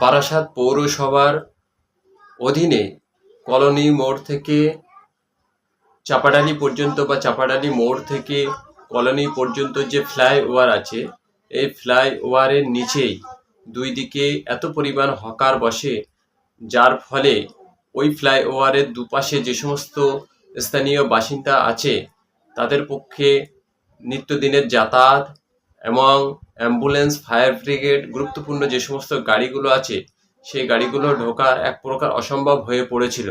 বারাসাত পৌরসভার অধীনে কলোনি মোড় থেকে চাপাডালি পর্যন্ত বা চাপাডালি মোড় থেকে কলোনি পর্যন্ত যে ফ্লাইওভার আছে, এই ফ্লাইওভারের নিচেই দুই দিকে এত পরিমাণ হকার বসে, যার ফলে ওই ফ্লাইওভারের দুপাশে যে সমস্ত স্থানীয় বাসিন্দা আছে, তাদের পক্ষে নিত্যদিনের যাতায়াত এবং অ্যাম্বুলেন্স, ফায়ার ব্রিগেড, গুরুত্বপূর্ণ যে সমস্ত গাড়িগুলো আছে, সেই গাড়িগুলো ঢোকা এক প্রকার অসম্ভব হয়ে পড়েছিল।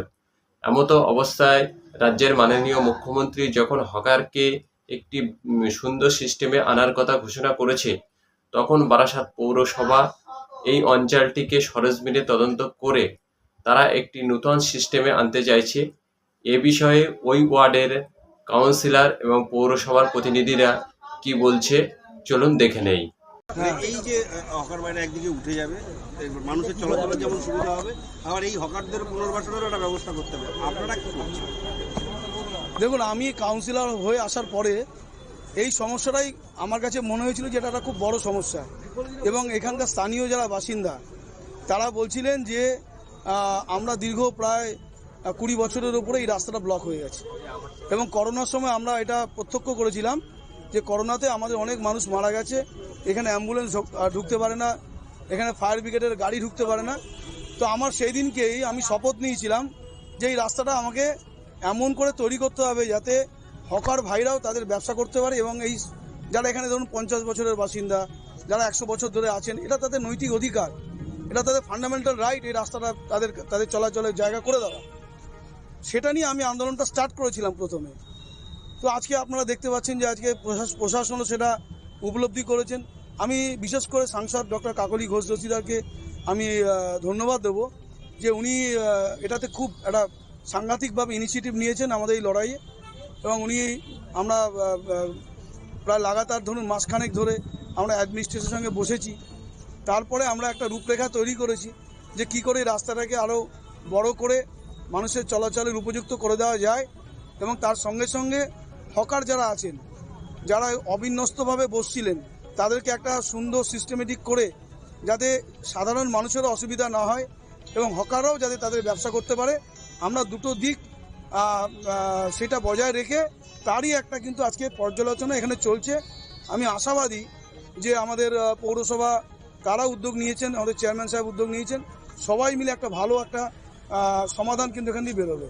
এমতো অবস্থায় রাজ্যের মাননীয় মুখ্যমন্ত্রী যখন হকারকে একটি সুন্দর সিস্টেমে আনার কথা ঘোষণা করেছে, তখন বারাসাত পৌরসভা এই অঞ্চলটিকে সরেজমিনে তদন্ত করে তারা একটি নূতন সিস্টেমে আনতে চাইছে। এ বিষয়ে ওই ওয়ার্ডের কাউন্সিলর এবং পৌরসভার প্রতিনিধিরা কি বলছে, চলুন দেখে নেই। এই যে হকার বাইরে একদিকে উঠে যাবে মানুষের চলাচলের যেমন সুবিধা হবে, আবার এই হকারদের একটা ব্যবস্থা করতে হবে। আপনারা কি করছেন? দেখুন, আমি কাউন্সিলর হয়ে আসার পরে এই সমস্যাটাই আমার কাছে মনে হয়েছিল যে এটা খুব বড় সমস্যা। এবং এখানকার স্থানীয় যারা বাসিন্দা, তারা বলছিলেন যে আমরা দীর্ঘ প্রায় কুড়ি বছরের উপরে এই রাস্তাটা ব্লক হয়ে গেছে। এবং করোনার সময় আমরা এটা প্রত্যক্ষ করেছিলাম। যে করোনাতে আমাদের অনেক মানুষ মারা গেছে। এখানে অ্যাম্বুলেন্স ঢুক- ঢুকতে পারে না। এখানে ফায়ার ব্রিগেডের গাড়ি ঢুকতে পারে না। তো আমার সেই দিনকেই আমি শপথ নিয়েছিলাম যে এই রাস্তাটা আমাকে এমন করে তৈরি করতে হবে যাতে হকার ভাইরাও তাদের ব্যবসা করতে পারে এবং এই যারা এখানে ধরুন পঞ্চাশ বছরের বাসিন্দা, যারা একশো বছর ধরে আছেন, এটা তাদের নৈতিক অধিকার। এটা তাদের ফান্ডামেন্টাল রাইট এই রাস্তাটা তাদের তাদের চলাচলের জায়গা করে দেওয়া। সেটা নিয়ে আমি আন্দোলনটা স্টার্ট করেছিলাম প্রথমে। তো আজকে আপনারা দেখতে পাচ্ছেন যে আজকে প্রশাস- প্রশাসনও সেটা উপলব্ধি করেছেন। আমি বিশেষ করে সাংসদ ডক্টর কাকলি ঘোষ দস্তিদারকে আমি ধন্যবাদ দেবো যে উনি এটাতে খুব একটা সাংঘাতিকভাবে ইনিশিয়েটিভ নিয়েছেন আমাদের এই লড়াইয়ে এবং উনি, আমরা প্রায় লাগাতার ধরুন মাসখানেক ধরে আমরা অ্যাডমিনিস্ট্রেশনের সঙ্গে বসেছি। তারপরে আমরা একটা রূপরেখা তৈরি করেছি যে কি করে রাস্তাটাকে আরও বড় করে মানুষের চলাচলের উপযুক্ত করে দেওয়া যায় এবং তার সঙ্গে সঙ্গে হকার যারা আছেন, যারা অবিন্যস্তভাবে বসছিলেন, তাদেরকে একটা সুন্দর সিস্টেমেটিক করে যাতে সাধারণ মানুষেরও অসুবিধা না হয় এবং হকাররাও যাতে তাদের ব্যবসা করতে পারে। আমরা দুটো দিক সেটা বজায় রেখে তারই একটা কিন্তু আজকে পর্যালোচনা এখানে চলছে। আমি আশাবাদী যে আমাদের পৌরসভা তারা উদ্যোগ নিয়েছেন, আমাদের চেয়ারম্যান সাহেব উদ্যোগ নিয়েছেন, সবাই মিলে একটা ভালো একটা সমাধান কিন্তু এখান দিয়ে বেরোবে।